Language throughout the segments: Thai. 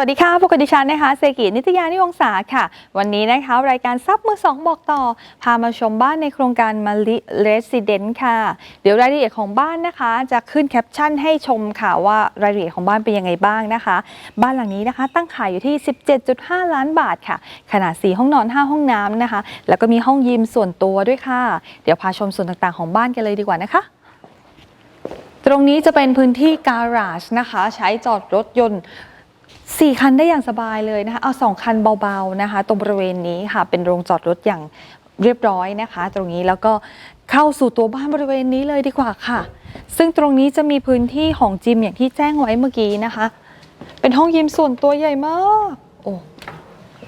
วัสดีค่ะพบกับดิฉันนะคะเซกินิตยานิวงศาค่ะ วันนี้นะคะรายการซับมือสองบอกต่อ พามาชมบ้านในโครงการมาลิเรสซิเดนต์ค่ะ เดี๋ยวรายละเอียดของบ้านนะคะ จะขึ้นแคปชั่นให้ชมค่ะว่ารายละเอียดของบ้านเป็นยังไงบ้างนะคะ บ้านหลังนี้นะคะ ตั้งขายอยู่ที่ 17.5 ล้านบาทค่ะ ขนาด 4 ห้องนอน 5 ห้องน้ำนะคะ แล้วก็มีห้องยิมส่วนตัวด้วยค่ะ เดี๋ยวพาชมส่วนต่างๆของบ้านกันเลยดีกว่านะคะตรงนี้จะเป็นพื้นที่การาจนะคะ ใช้จอดรถยนต์ สี่คันได้อย่างสบายเลยนะคะเอาสองคันเบาๆนะคะ ตรงบริเวณนี้ค่ะเป็นโรงจอดรถอย่างเรียบร้อยนะคะ ตรงนี้แล้วก็เข้าสู่ตัวบ้านบริเวณนี้เลยดีกว่าค่ะ ซึ่งตรงนี้จะมีพื้นที่ของจิมอย่างที่แจ้งไว้เมื่อกี้นะคะ เป็นห้องยิมส่วนตัวใหญ่มากโอ้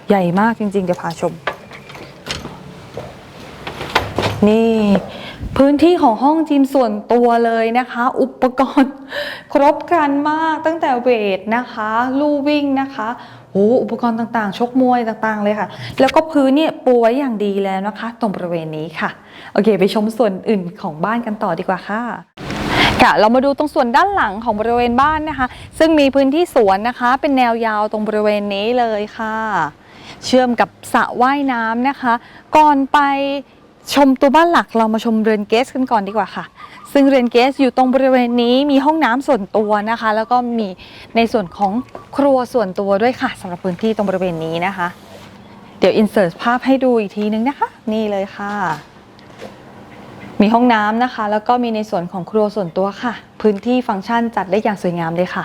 ใหญ่มากจริงๆเดี๋ยวพาชม นี่ พื้นที่ของห้องจิมส่วนตัวเลยนะคะ อุปกรณ์ครบครันมากตั้งแต่เวทนะคะ ลู่วิ่งนะคะโอ้อุปกรณ์ต่างๆ ชกมวยต่างๆเลยค่ะ แล้วก็พื้นเนี่ยปูไว้อย่างดีแล้วนะคะ ตรงบริเวณนี้ค่ะ โอเค ไปชมส่วนอื่นของบ้านกันต่อดีกว่าค่ะค่ะเรามาดูตรงส่วนด้านหลังของบริเวณบ้านนะคะ ซึ่งมีพื้นที่สวนนะคะ เป็นแนวยาวตรงบริเวณนี้เลยค่ะ เชื่อมกับสระว่ายน้ำนะคะ ก่อนไป ชมตัวบ้านหลักเรามาชมเรือนเกสกันก่อนดีกว่าค่ะ ซึ่งเรือนเกสอยู่ตรงบริเวณนี้มีห้องน้ำส่วนตัวนะคะ แล้วก็มีในส่วนของครัวส่วนตัวด้วยค่ะสำหรับพื้นที่ตรงบริเวณนี้นะคะ เดี๋ยวอินเสิร์ตภาพให้ดูอีกทีนึงนะคะ นี่เลยค่ะ มีห้องน้ำนะคะ แล้วก็มีในส่วนของครัวส่วนตัวค่ะ พื้นที่ฟังก์ชันจัดได้อย่างสวยงามเลยค่ะ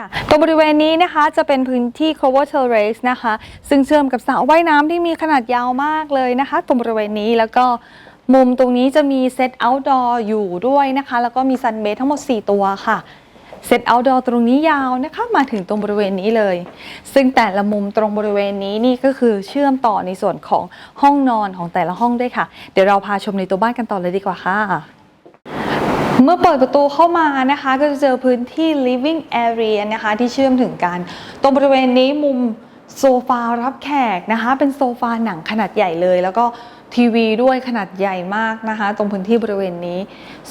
ค่ะตรงบริเวณนี้นะคะจะเป็นพื้นที่ cover terrace นะคะ ซึ่งเชื่อมกับสระว่ายน้ำที่มีขนาดยาวมากเลยนะคะ ตรงบริเวณนี้แล้วก็มุมตรงนี้จะมีเซต outdoor อยู่ด้วยนะคะ แล้วก็มี sun bed ทั้งหมด 4 ตัวค่ะเซต outdoor ตรงนี้ยาวนะคะมาถึงตรงบริเวณนี้เลย ซึ่งแต่ละมุมตรงบริเวณนี้นี่ก็คือเชื่อมต่อในส่วนของห้องนอนของแต่ละห้องด้วยค่ะ เดี๋ยวเราพาชมในตัวบ้านกันต่อเลยดีกว่าค่ะ เมื่อเปิดประตูเข้ามานะคะก็จะเจอพื้นที่ living area นะคะที่เชื่อมถึงกัน ตรงบริเวณนี้มุมโซฟารับแขกนะคะ เป็นโซฟาหนังขนาดใหญ่เลย แล้วก็ทีวีด้วยขนาดใหญ่มากนะคะ ตรงพื้นที่บริเวณนี้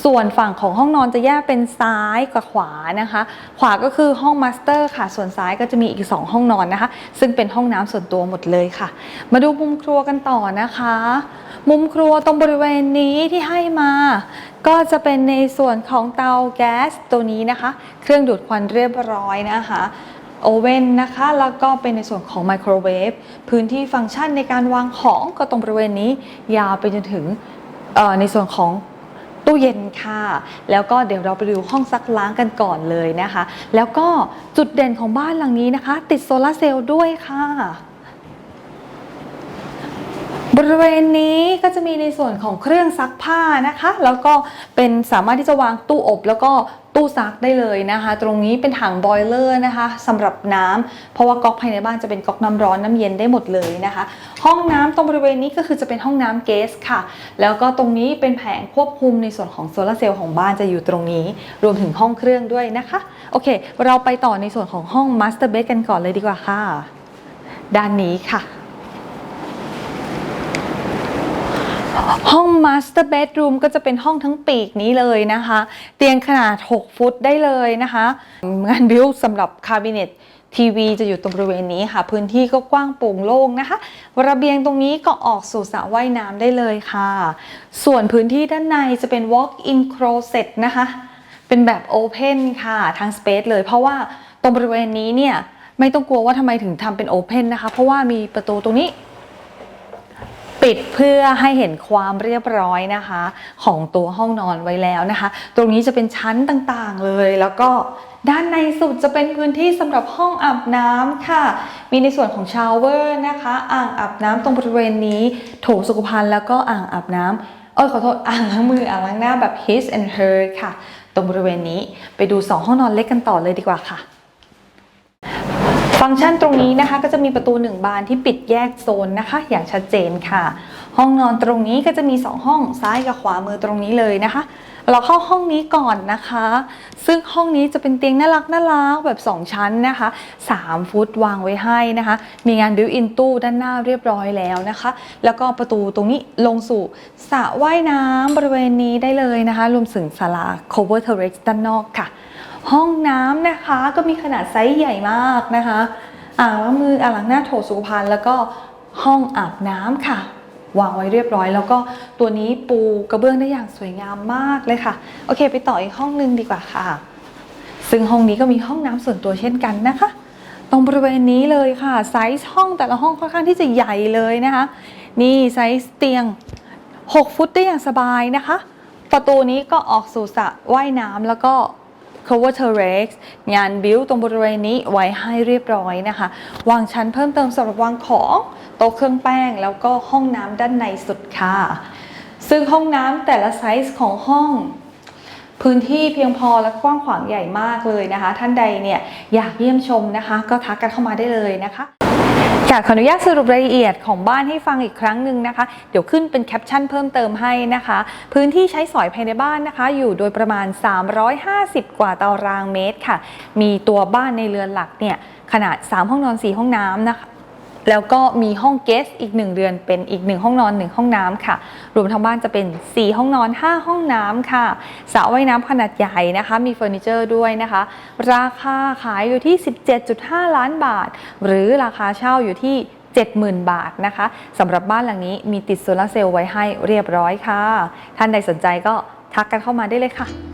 ส่วนฝั่งของห้องนอนจะแยกเป็นซ้ายกับขวานะคะ ขวาก็คือห้องมาสเตอร์ค่ะ ส่วนซ้ายก็จะมีอีก 2 ห้องนอนนะคะ ซึ่งเป็นห้องน้ำส่วนตัวหมดเลยค่ะ มาดูมุมครัวกันต่อนะคะ มุมครัวตรงบริเวณนี้ที่ให้มา ก็จะเป็นในส่วนของเตาแก๊สตัวนี้นะคะ เครื่องดูดควันเรียบร้อยนะคะโอเว่นนะคะ แล้วก็เป็นในส่วนของไมโครเวฟพื้นที่ฟังก์ชันในการวางของก็ตรงบริเวณนี้ ยาวไปจนถึงในส่วนของตู้เย็นค่ะ แล้วก็เดี๋ยวเราไปดูห้องซักล้างกันก่อนเลยนะคะ แล้วก็จุดเด่นของบ้านหลังนี้นะคะ ติดโซลาร์เซลล์ด้วยค่ะ บริเวณนี้ก็จะมีในส่วนของเครื่องซักผ้านะคะ แล้วก็เป็นสามารถที่จะวางตู้อบ แล้วก็ตู้ซักได้เลยนะคะ ตรงนี้เป็นถังบอยเลอร์นะคะสำหรับน้ำเพราะว่าก๊อกภายในบ้านจะเป็นก๊อกน้ำร้อนน้ำเย็นได้หมดเลยนะคะ ห้องน้ำตรงบริเวณนี้ก็คือจะเป็นห้องน้ำเกสค่ะ แล้วก็ตรงนี้เป็นแผงควบคุมในส่วนของโซลาเซลล์ของบ้านจะอยู่ตรงนี้ รวมถึงห้องเครื่องด้วยนะคะโอเค เราไปต่อในส่วนของห้องมาสเตอร์เบดกันก่อนเลยดีกว่าค่ะ ด้านนี้ค่ะ ห้อง Master Bedroom ก็จะเป็นห้องทั้งปีกนี้เลยนะคะ เตียงขนาด 6 ฟุตได้เลยนะคะ งานบิวสำหรับคาบิเนตทีวีจะอยู่ตรงบริเวณนี้ค่ะ พื้นที่ก็กว้างโปร่งโล่งนะคะ ระเบียงตรงนี้ก็ออกสู่สระว่ายน้ำได้เลยค่ะ ส่วนพื้นที่ด้านในจะเป็น walk-in closet นะคะ เป็นแบบ Open ค่ะทาง Space เลย เพราะว่าตรงบริเวณนี้เนี่ยไม่ต้องกลัวว่าทำไมถึงทำเป็น Open นะคะ เพราะว่ามีประตูตรงนี้ ปิดเพื่อให้เห็นความเรียบร้อยนะคะ ของตัวห้องนอนไว้แล้วนะคะ ตรงนี้จะเป็นชั้นต่างๆเลยแล้วก็ด้านในสุดจะเป็นพื้นที่สำหรับห้องอาบน้ำค่ะ มีในส่วนของชาวเวอร์นะคะ อ่างอาบน้ำตรงบริเวณนี้ โถสุขภัณฑ์แล้วก็อ่างอาบน้ำเอ้ยขอโทษอ่างล้างมืออ่างล้างหน้าแบบ his and her ค่ะ ตรงบริเวณนี้ไปดูสองห้องนอนเล็กกันต่อเลยดีกว่าค่ะ ฟังก์ชันตรงนี้นะคะก็จะมีประตูหนึ่งบานที่ปิดแยกโซนนะคะ อย่างชัดเจนค่ะ ห้องนอนตรงนี้ก็จะมี 2 ห้องซ้ายกับขวามือตรงนี้เลยนะคะ เราเข้าห้องนี้ก่อนนะคะ ซึ่งห้องนี้จะเป็นเตียงน่ารักน่ารักแบบ 2 ชั้นนะคะ 3 ฟุตวางไว้ให้นะคะ มีงานบิวอินตู้ด้านหน้าเรียบร้อยแล้วนะคะ แล้วก็ประตูตรงนี้ลงสู่สระว่ายน้ำบริเวณนี้ได้เลยนะคะ รวมถึงศาลา cover terrace ด้านนอกค่ะ ห้องน้ำนะคะ ก็มีขนาดไซส์ใหญ่มากนะคะ อ่างล้างมืออ่างล้างหน้าโถสุขภัณฑ์แล้วก็ห้องอาบน้ำค่ะ วางไว้เรียบร้อย แล้วก็ตัวนี้ปูกระเบื้องได้อย่างสวยงามมากเลยค่ะ โอเค ไปต่ออีกห้องนึงดีกว่าค่ะ ซึ่งห้องนี้ก็มีห้องน้ำส่วนตัวเช่นกันนะคะ ตรงบริเวณนี้เลยค่ะไซส์ห้องแต่ละห้องค่อนข้างที่จะใหญ่เลยนะคะ นี่ไซส์เตียง 6 ฟุตได้อย่างสบายนะคะ ประตูนี้ก็ออกสู่สระว่ายน้ำแล้วก็ cover terrace งานบิวตรงบริเวณนี้ไว้ให้เรียบร้อยนะคะ วางชั้นเพิ่มเติมสำหรับวางของโต๊ะเครื่องแป้ง แล้วก็ห้องน้ำด้านในสุดค่ะ ซึ่งห้องน้ำแต่ละไซส์ของห้องพื้นที่เพียงพอและกว้างขวางใหญ่มากเลยนะคะ ท่านใดเนี่ยอยากเยี่ยมชมนะคะ ก็ทักกันเข้ามาได้เลยนะคะ ค่ะขออนุญาตสรุปรายละเอียดของบ้านให้ฟังอีกครั้งหนึ่งนะคะ เดี๋ยวขึ้นเป็นแคปชั่นเพิ่มเติมให้นะคะ พื้นที่ใช้สอยภายในบ้านนะคะ อยู่โดยประมาณ 350 กว่าตารางเมตรค่ะ มีตัวบ้านในเรือนหลักเนี่ยขนาด 3 ห้องนอน 4 ห้องน้ำนะคะ แล้วก็มีห้องเกสอีก 1 เดือนเป็นอีก 1 ห้องนอน 1 ห้องน้ำค่ะ รวมทั้งบ้านจะเป็น 4 ห้องนอน 5 ห้องน้ำค่ะสระว่ายน้ำขนาดใหญ่นะคะ มีเฟอร์นิเจอร์ด้วยนะคะ ราคาขายอยู่ที่ 17.5 ล้านบาท หรือราคาเช่าอยู่ที่ 70,000 บาทนะคะสำหรับบ้านหลังนี้มีติดโซลาเซลล์ไว้ให้เรียบร้อยค่ะ ท่านใดสนใจก็ทักกันเข้ามาได้เลยค่ะ